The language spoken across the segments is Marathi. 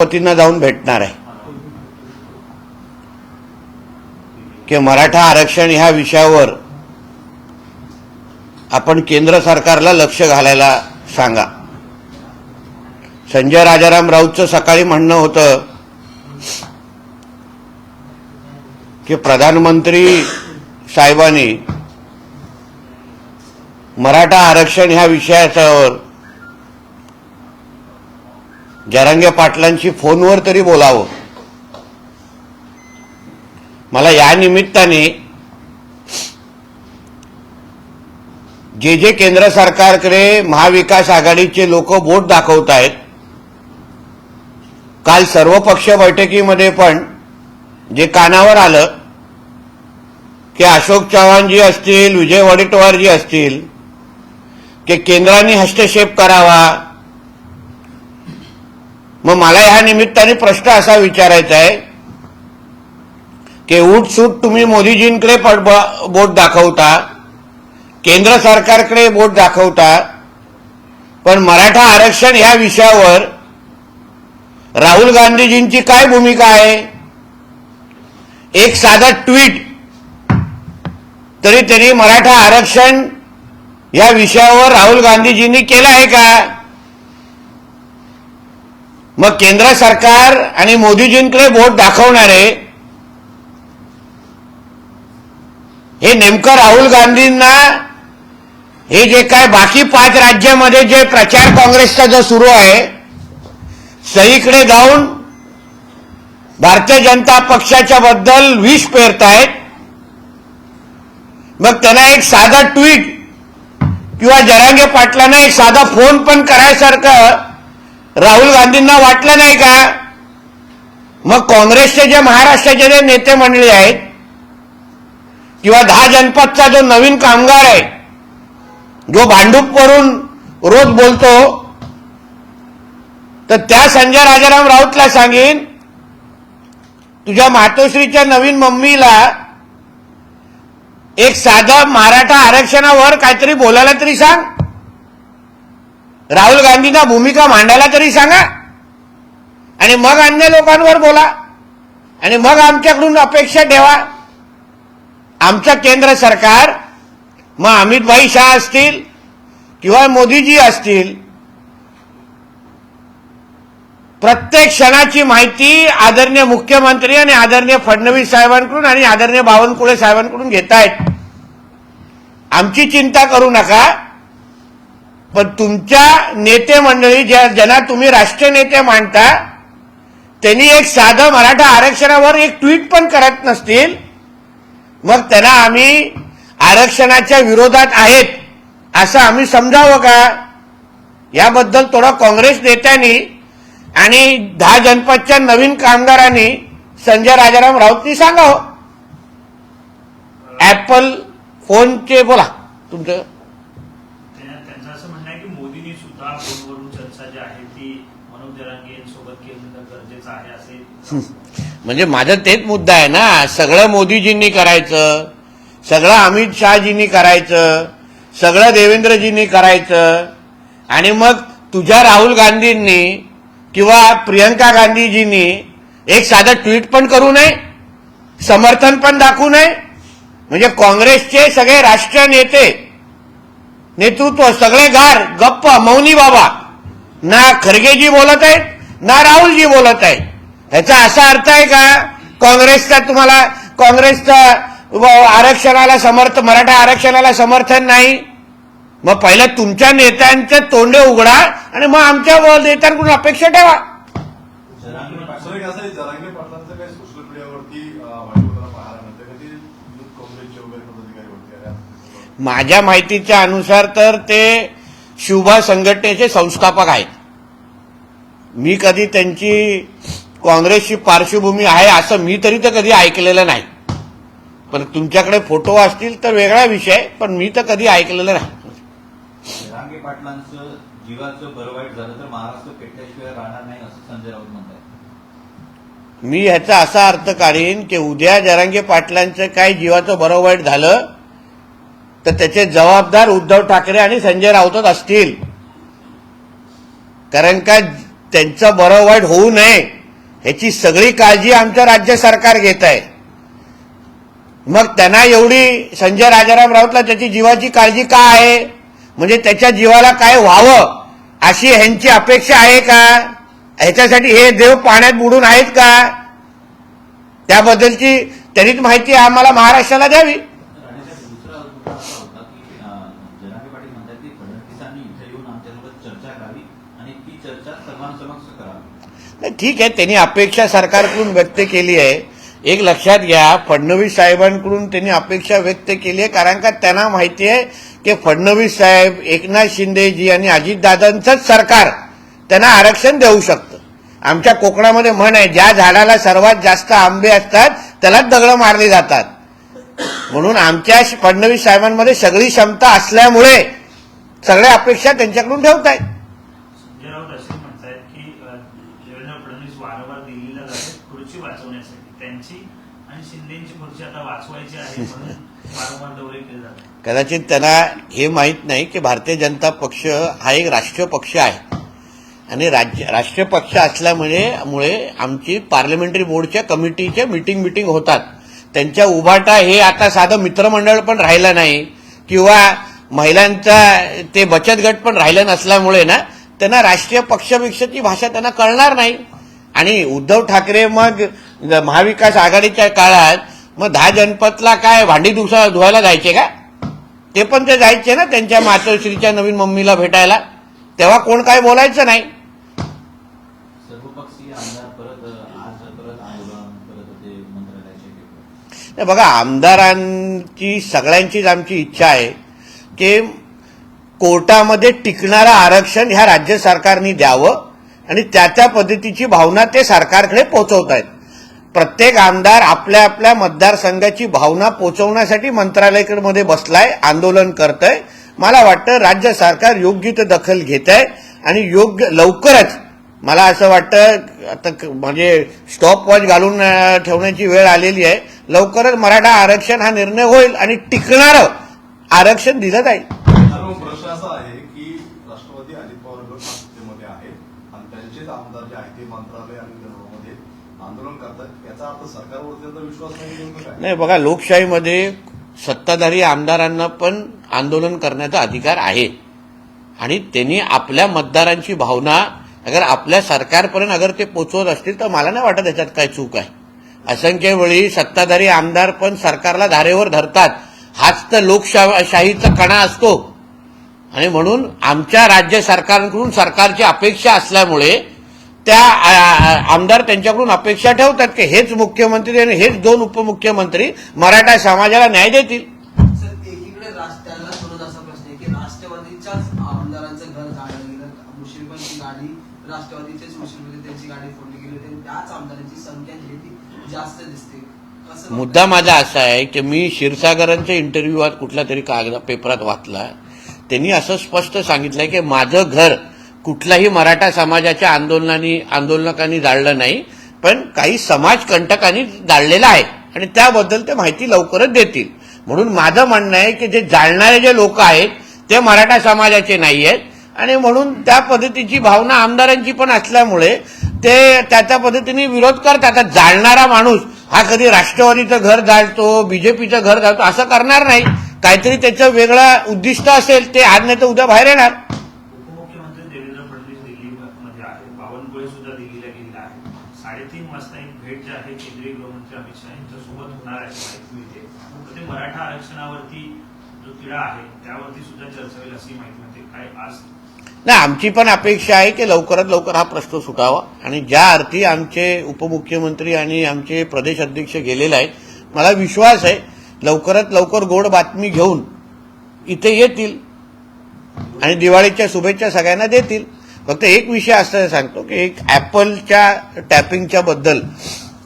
पतींना जाऊन भेटणार आहे. की मराठा आरक्षण ह्या विषयावर आपण केंद्र सरकारला लक्ष घालायला सांगा. संजय राजाराम राऊतचं सकाळी म्हणणं होतं की प्रधानमंत्री साहेबांनी मराठा आरक्षण ह्या विषयाच्यावर जरांगे पाटलांशी फोनवर तरी बोलावं. मला या निमित्ताने जे जे केंद्र सरकारकडे महाविकास आघाडीचे लोक बोट दाखवत आहेत काल सर्वपक्षीय बैठकीमध्ये पण जे कानावर आलं की अशोक चव्हाणजी असतील विजय वडेट्टीवारजी असतील की केंद्राने हस्तक्षेप करावा मग मला ह्या निमित्ताने प्रश्न असा विचारायचा आहे की उठसूट तुम्ही मोदीजींकडे ब- बोट दाखवता केंद्र सरकारकडे बोट दाखवता पण मराठा आरक्षण ह्या विषयावर राहुल गांधीजींची काय भूमिका आहे? एक साधा ट्विट तरी त्यांनी मराठा आरक्षण या विषयावर राहुल गांधीजींनी केलं आहे का? मग केंद्र सरकार आणि मोदीजींकडे बोट दाखवणारे हे नेमकं राहुल गांधींना हे जे काय बाकी पाच राज्यामध्ये जे प्रचार काँग्रेसचा जो सुरू आहे सहीकडे जाऊन भारतीय जनता पक्षाच्या बद्दल विष पेरतायत. मग त्यांना एक साधा ट्विट किंवा जरांगे पाटलांना एक साधा फोन पण करायसारखं राहुल गांधींना वाटलं नाही का? मग काँग्रेसचे जे महाराष्ट्राचे जे नेते मंडळी आहेत किंवा दहा जनपदचा जो नवीन कामगार आहे जो भांडूप करून रोज बोलतो तर त्या संजय राजाराम राऊतला सांगेन तुझ्या मातोश्रीच्या नवीन मम्मीला एक साधा मराठा आरक्षणावर काहीतरी बोलायला तरी सांग. राहुल गांधींना भूमिका मांडायला तरी सांगा. आणि मग अन्य लोकांवर बोला. आणि मग आमच्याकडून अपेक्षा ठेवा. आमचं केंद्र सरकार मग अमितभाई शाह असतील किंवा मोदीजी असतील प्रत्येक क्षणाची माहिती आदरणीय मुख्यमंत्री आणि आदरणीय फडणवीस साहेबांकडून आणि आदरणीय बावनकुळे साहेबांकडून घेत आहेत आमची चिंता करू नका. पण तुमच्या नेते मंडळी ज्या ज्यांना तुम्ही राष्ट्रीय नेते मांडता त्यांनी एक साधं मराठा आरक्षणावर एक ट्विट पण करत नसतील. मग त्यांना आम्ही आरक्षणाच्या विरोधात आहेत असं आम्ही समजावं का? याबद्दल थोडं काँग्रेस नेत्यांनी आणि दहा जनपदच्या नवीन कामगारांनी संजय राजाराम राऊतनी सांगावं. ऍपल फोनचे बोला तुमचं त्या- त्यांचं असं म्हणणं आहे की मोदींनी सुद्धा फोनवरून चर्चा जी आहे ती मनोज जरांगेंसोबत केलं गरजेचं आहे असे म्हणजे माझा तेच मुद्दा आहे ना. सगळं मोदीजींनी करायचं सगळं अमित शहाजींनी करायचं सगळं देवेंद्रजींनी करायचं आणि मग तुझ्या राहुल गांधींनी किंवा प्रियंका गांधीजींनी एक साधं ट्विट पण करू नये समर्थन पण दाखवू नये. म्हणजे काँग्रेसचे सगळे राष्ट्रीय नेते नेतृत्व सगळे गार गप्प मौनी बाबा. ना खरगेजी बोलत आहेत ना राहुलजी बोलत आहेत. ह्याचा असा अर्थ आहे का काँग्रेसचा तुम्हाला काँग्रेसचा आरक्षणाला समर्थ मराठा आरक्षणाला समर्थन नाही. मग पहिलं तुमच्या नेत्यांचे तोंडे उघडा आणि मग आमच्या नेत्यांकडून अपेक्षा ठेवा. माझ्या माहितीच्या अनुसार तर ते शुभा संघटनेचे संस्थापक आहेत. मी कधी त्यांची काँग्रेसची पार्श्वभूमी आहे असं मी तरी तर कधी ऐकलेलं नाही. पण तुमच्याकडे फोटो असतील तर वेगळा विषय पण मी तर कधी ऐकलेलं नाही. पाटलांचं जीवाचं बरं वाईट झालं तर महाराष्ट्र पेटल्याशिवाय राहणार नाही असं संजय राऊत म्हणतात मी ह्याचा असा अर्थ काढीन की उद्या जरांगे पाटलांचं काय जीवाचं बरं वाईट झालं तर त्याचे जबाबदार उद्धव ठाकरे आणि संजय राऊतच असतील. कारण का त्यांचं बरं वाईट होऊ नये? ह्याची सगळी काळजी आमचं राज्य सरकार घेत आहे. मग त्यांना एवढी संजय राजाराम राऊतला त्याची जीवाची काळजी का आहे? म्हणजे त्याच्या जीवाला काय व्हावं? अशी ह्यांची अपेक्षा आहे का? ह्याच्यासाठी हे देव पाण्यात बुडून आहेत का? त्याबद्दलची त्यांनीच माहिती आम्हाला महाराष्ट्राला द्यावी राणेसाहेब, दुसरा मुद्दा असा होता की अं, जरांगे पाटील म्हणतात की फडणवीसांनी इथे येऊन आमच्यासोबत चर्चा करावी आणि ती चर्चा सर्वांसमक्ष करावी नाही, ठीक आहे त्यांनी अपेक्षा सरकारकडून व्यक्त केली आहे. एक लक्षात घ्या फडणवीस साहेबांकडून त्यांनी अपेक्षा व्यक्त केली आहे कारण का त्यांना माहिती आहे की फडणवीस साहेब एकनाथ शिंदेजी आणि अजितदादांचंच सरकार. त्यांना आरक्षण देऊ शकतं. आमच्या कोकणामध्ये म्हण आहे ज्या झाडाला सर्वात जास्त आंबे असतात त्यालाच दगडं मारली जातात. म्हणून आमच्या फडणवीस साहेबांमध्ये सगळी क्षमता असल्यामुळे सगळ्या अपेक्षा त्यांच्याकडून ठेवत आहेत संजय राऊत असे म्हणतायत की अ, देवेंद्र फडणवीस वारंवार दिल्लीला जातात खुर्ची वाचवण्यासाठी त्यांची आणि आता वाचवायची आहे म्हणून वारंवार दौरे केले जातात. कदाचित त्यांना हे माहीत नाही की भारतीय जनता पक्ष हा एक राष्ट्रीय पक्ष आहे. आणि राज्य राष्ट्रीय पक्ष असल्यामुळे मुळे आमची पार्लमेंटरी बोर्डच्या कमिटीच्या मिटिंग मिटिंग होतात. त्यांच्या उभाटा हे आता साधं मित्रमंडळ पण राहिलं नाही. किंवा महिलांचा ते बचत गट पण राहिलं नसल्यामुळे ना त्यांना राष्ट्रीय पक्षपेक्षाची भाषा त्यांना कळणार नाही. आणि उद्धव ठाकरे मग महाविकास आघाडीच्या काळात मग दहा जनपदला काय भांडी दुसा धुवायला जायचे का? ते पण ते जायचे ना त्यांच्या मातोश्रीच्या नवीन मम्मीला भेटायला. तेव्हा कोण काय बोलायचं नाही. बघा आमदारांची सगळ्यांचीच आमची इच्छा आहे की कोर्टामध्ये तिकणारं आरक्षण ह्या राज्य सरकारने द्यावं आणि त्या त्या पद्धतीची भावना ते सरकारकडे पोहोचवत आहेत प्रत्येक आमदार आपल्या आपल्या मतदारसंघाची भावना पोचवण्यासाठी मंत्रालयाकडे बसलाय आंदोलन करत आहे मला वाटतं राज्य सरकार योग्य ते दखल घेत आहे आणि योग्य लवकरच मला असं वाटतं आता क- म्हणजे स्टॉप वॉच घालून ठेवण्याची वेळ आलेली आहे. लवकरच मराठा आरक्षण हा निर्णय होईल आणि टिकणारं आरक्षण दिलं जाईल तर मग प्रश्न असा आहे की राष्ट्रवादी अजित पवार गट हा सत्तेमध्ये आहे आणि त्यांचेच आमदार जे आहेत ते मंत्रालय आणि विधानसभामध्ये आंदोलन करतात याचा अर्थ सरकारवरती त्यांचा विश्वास नाही बघा लोकशाहीमध्ये सत्ताधारी आमदारांना पण आंदोलन करण्याचा अधिकार आहे. आणि त्यांनी आपल्या मतदारांची भावना अगर आपल्या सरकारपर्यंत अगर ते पोचवत असतील तर मला नाही वाटत त्याच्यात काय चूक आहे. असंख्य वेळी सत्ताधारी आमदार पण सरकारला धारेवर धरतात. हाच तर लोकशाहीचा कणा असतो. आणि म्हणून आमच्या राज्य सरकारकडून सरकारची अपेक्षा असल्यामुळे त्या आमदार त्यांच्याकडून अपेक्षा ठेवतात की हेच मुख्यमंत्री आणि हेच दोन उपमुख्यमंत्री मराठा समाजाला न्याय देतील. सर एकीकडे राष्ट्र त्यांना सोडत असा प्रश्न आहे की राष्ट्रवादीच्याच आमदारांचं घर जाळलं गेलं मुश्रीफांची गाडी राष्ट्रवादीच्याच मुश्रीफमध्ये त्यांची गाडी फोडली गेली होती आणि त्याच आमदारांची संख्या जी आहे ती जास्त दिसते. कसं मुद्दा माझा असा आहे की मी क्षीरसागरांच्या इंटरव्ह्यूआत कुठल्या तरी कागद पेपरात वाचला. त्यांनी असं स्पष्ट सांगितलंय की माझं घर कुठल्याही मराठा समाजाच्या आंदोलनानी आंदोलकांनी जाळलं नाही पण काही समाजकंटकांनी जाळलेलं आहे. आणि त्याबद्दल ते माहिती लवकरच देतील. म्हणून माझं म्हणणं आहे की जे जाळणारे जे लोक आहेत ते मराठा समाजाचे नाही आहेत. आणि म्हणून त्या पद्धतीची भावना आमदारांची पण असल्यामुळे ते त्या त्या पद्धतीने विरोध करतात. आता जाळणारा माणूस हा कधी राष्ट्रवादीचं घर जाळतो बीजेपीचं घर जाळतो असं करणार नाही. काहीतरी त्याचं वेगळं उद्दिष्ट असेल ते आज नाही तर उद्या बाहेर येणार उपमुख्यमंत्री देवेंद्र फडणवीस दिल्लीमध्ये आहे बावनकुळे सुद्धा दिल्लीला गेलेला आहे साडेतीन वाजता एक भेट जी आहे केंद्रीय गृहमंत्री अमित शहा यांच्यासोबत होणार आहे माहिती मिळते तर ते मराठा आरक्षणावरती आहे त्यावरती सुद्धा चर्चा होईल अशी माहिती काय आज? नाही आमची पण अपेक्षा आहे की लवकरात लवकर हा प्रश्न सुटावा. आणि ज्या अर्थी आमचे उपमुख्यमंत्री आणि आमचे प्रदेश अध्यक्ष गेलेले आहेत मला विश्वास आहे लवकरात लवकर गोड बातमी घेऊन इथे येतील आणि दिवाळीच्या शुभेच्छा सगळ्यांना देतील. फक्त एक विषय असं सांगतो की एक ऍपलच्या टॅपिंगच्या बद्दल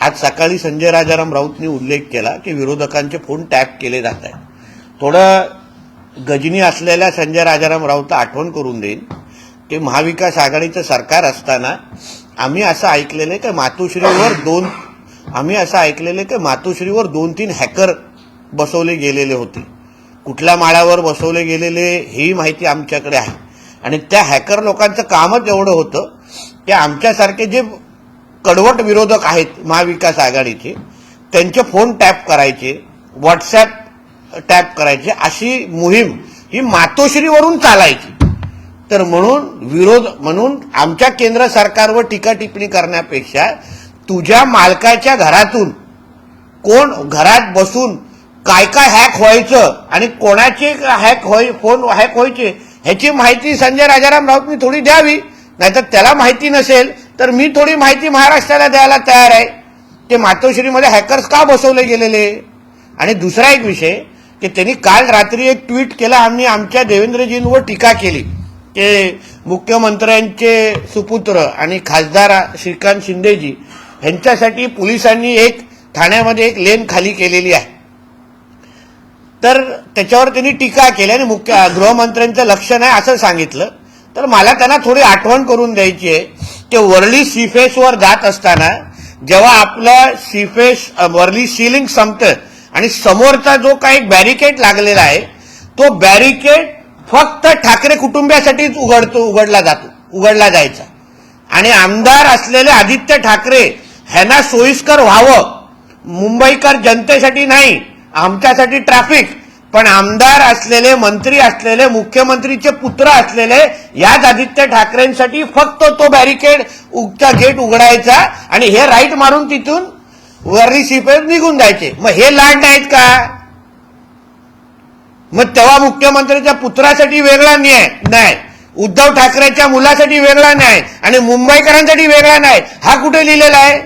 आज सकाळी संजय राजाराम राऊतनी उल्लेख केला की विरोधकांचे फोन टॅप केले जात आहेत. थोडं गजनी असलेल्या संजय राजाराम राऊत आठवण करून देईन. की महाविकास आघाडीचं सरकार असताना आम्ही असं ऐकलेलं आहे की मातोश्रीवर दोन आम्ही असं ऐकलेलं आहे की मातोश्रीवर दोन तीन हॅकर बसवले गेलेले होते. कुठल्या माळ्यावर बसवले गेलेले ही माहिती आमच्याकडे आहे. आणि त्या हॅकर लोकांचं कामच एवढं होतं की आमच्यासारखे जे कडवट विरोधक आहेत महाविकास आघाडीचे त्यांचे फोन टॅप करायचे व्हॉट्सॲप टॅप करायचे. अशी मोहीम ही मातोश्रीवरून चालायची. तर म्हणून विरोध म्हणून आमच्या केंद्र सरकारवर टीका टिप्पणी करण्यापेक्षा तुझ्या मालकाच्या घरातून कोण घरात बसून काय काय हॅक व्हायचं आणि कोणाचे हॅक होय फोन हॅक व्हायचे ह्याची माहिती संजय राजाराम राऊतनी थोडी द्यावी. नाहीतर त्याला माहिती नसेल तर मी थोडी माहिती महाराष्ट्राला द्यायला तयार आहे. ते मातोश्रीमध्ये हॅकर्स का बसवले गेलेले? आणि दुसरा एक विषय की त्यांनी काल रात्री एक ट्विट केलं आम्ही आमच्या देवेंद्रजींवर टीका केली. ते मुख्यमंत्र्यांचे सुपुत्र आणि खासदार श्रीकांत शिंदेजी यांच्यासाठी पोलिसांनी एक ठाण्यामध्ये एक लेन खाली केलेली आहे. तर त्याच्यावर त्यांनी टीका केली आणि मुख्य गृहमंत्र्यांचं लक्ष नाही असं सांगितलं. तर मला त्यांना थोडी आठवण करून द्यायची आहे की वरळी सीफेसवर जात असताना जेव्हा आपलं सीफेस वरली वरळी सिलिंग संपतं आणि समोरचा जो काही बॅरिकेड लागलेला आहे तो बॅरिकेड फक्त ठाकरे कुटुंबियासाठीच उघडतो उघडला जातो उघडला जायचा. आणि आमदार असलेले आदित्य ठाकरे ह्यांना सोयीस्कर व्हावं. मुंबईकर जनतेसाठी नाही आमच्यासाठी ट्रॅफिक पण आमदार असलेले मंत्री असलेले मुख्यमंत्रीचे पुत्र असलेले याच आदित्य ठाकरेंसाठी फक्त तो बॅरिकेड चा गेट उघडायचा आणि हे राईट मारून तिथून वरली शिपेत निघून जायचे. मग हे लाड नाहीत का? मग तेव्हा मुख्यमंत्र्याच्या पुत्रासाठी वेगळा न्याय नाही. उद्धव ठाकरेच्या मुलासाठी वेगळा न्याय आणि मुंबईकरांसाठी वेगळा नाही हा कुठे लिहिलेला आहे?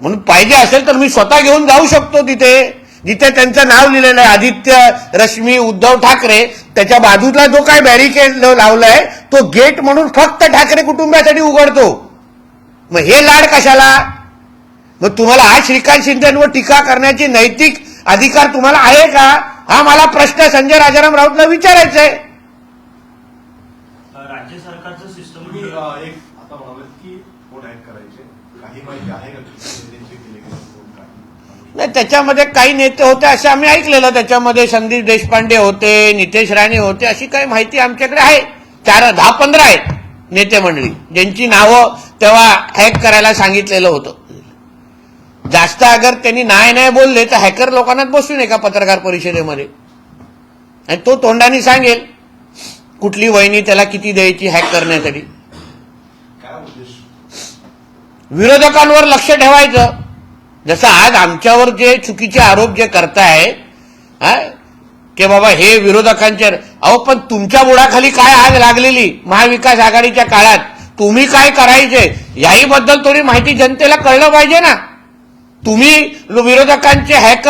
म्हणून पाहिजे असेल तर मी स्वतः घेऊन जाऊ शकतो तिथे. जिथे त्यांचं नाव लिहिलेलं आहे आदित्य रश्मी उद्धव ठाकरे. त्याच्या बाजूला जो काय बॅरिकेड लावलाय तो गेट म्हणून फक्त ठाकरे कुटुंबासाठी उघडतो. मग हे लाड कशाला? मग तुम्हाला आज श्रीकांत शिंदेवर टीका करण्याची नैतिक अधिकार तुम्हाला आहे का? हा मला प्रश्न संजय राजाराम राऊतला विचारायचा आहे. राज्य सरकारचं सिस्टम एक आता म्हणाले की फोन करायचे? काही माहिती आहे नाही त्याच्यामध्ये काही नेते होते असं आम्ही ऐकलेलं. त्याच्यामध्ये संदीप देशपांडे होते नितेश राणे होते अशी काही माहिती आमच्याकडे आहे. चार दहा पंधरा आहेत नेते मंडळी ज्यांची नावं तेव्हा हॅक करायला सांगितलेलं होतं. जास्त अगर त्यांनी नाही नाही बोलले तर हॅकर लोकांनाच बसून एका पत्रकार परिषदेमध्ये. आणि तो तोंडाने सांगेल कुठली वहिनी त्याला किती द्यायची हॅक करण्यासाठी? विरोधकांवर लक्ष ठेवायचं. जसं आज आमच्यावर जे चुकीचे आरोप जे करताय के की बाबा हे विरोधकांचे अहो पण तुमच्या बुडाखाली काय आग लागलेली? महाविकास आघाडीच्या काळात तुम्ही काय करायचे? याही बद्दल थोडी माहिती जनतेला कळलं पाहिजे ना. तुम्ही विरोधकांचे हॅक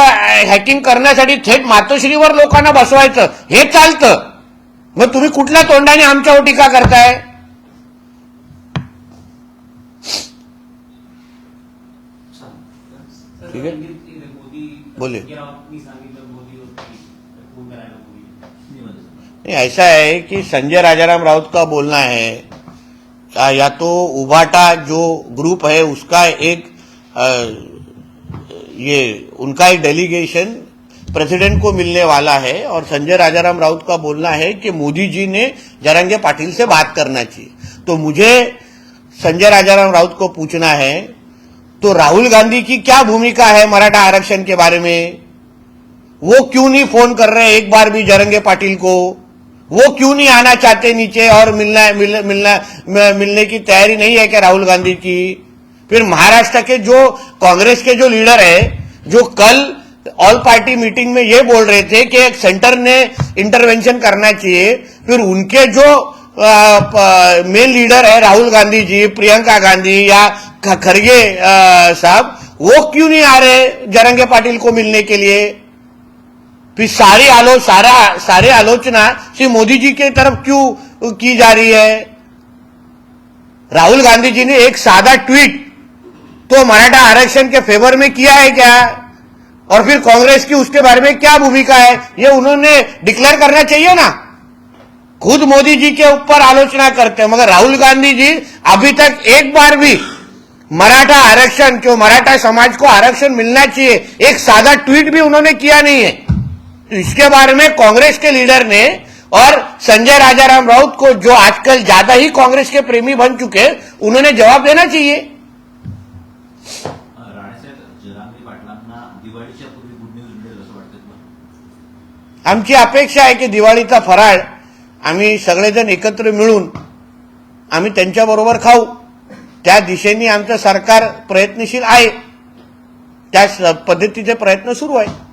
हॅकिंग करण्यासाठी थेट मातोश्रीवर लोकांना बसवायचं हे चालतं. मग तुम्ही कुठल्या तोंडाने आमच्यावर टीका करताय? ठीक आहे. बोले. ऐसा है कि संजय राजाराम राउत का बोलना है। या तो उबाटा जो ग्रुप है उसका एक आ, ये उनका एक डेलीगेशन प्रेसिडेंट को मिलने वाला है और संजय राजाराम राउत का बोलना है कि मोदी जी ने जरंगे पाटिल से बात करना चाहिए। तो मुझे संजय राजाराम राउत को पूछना है तो राहुल गांधी की क्या भूमिका है मराठा आरक्षण के बारे में? वो क्यों नहीं फ़ोन कर रहे एक बार भी जरंगे पाटिल को? वो क्यों नहीं आना चाहते नीचे और मिलना मिल, मिलना मिलने की तैयारी नहीं है क्या राहुल गांधी की? फिर महाराष्ट्र के जो कांग्रेस के जो लीडर है, जो कल ऑल पार्टी मीटिंग में ये बोल रहे थे कि एक सेंटर ने इंटरवेंशन करना चाहिए, फिर उनके जो मेन लीडर है, राहुल गांधी जी, प्रियंका गांधी या खरगे साहब, वो क्यों नहीं आ रहे जरंगे पाटिल को मिलने के लिए? फिर सारी आलो, सारा, सारे आलोचना श्री मोदी जी के तरफ़ क्यों की जा रही है? राहुल गांधी जी ने एक सादा ट्वीट तो मराठा आरक्षण के फेवर में किया है क्या? और फिर कांग्रेस की उसके बारे में क्या भूमिका है? ये उन्होंने डिक्लेयर करना चाहिए ना। खुद मोदी जी के ऊपर आलोचना करते हैं, मगर राहुल गांधी जी अभी तक एक बार भी मराठा आरक्षण क्यों मराठा समाज को आरक्षण मिलना चाहिए, एक सादा ट्वीट भी उन्होंने किया नहीं है। तो इसके बारे में कांग्रेस के लीडर ने और संजय राजाराम राउत को, जो आजकल ज़्यादा ही कांग्रेस के प्रेमी बन चुके उन्होंने जवाब देना चाहिए। आमची अपेक्षा आहे की दिवाळीचा फराळ आम्ही सगळेजण एकत्र मिळून आम्ही त्यांच्याबरोबर खाऊ. त्या दिशेने आमचं सरकार प्रयत्नशील आहे. त्या स- पद्धतीचे प्रयत्न सुरू आहे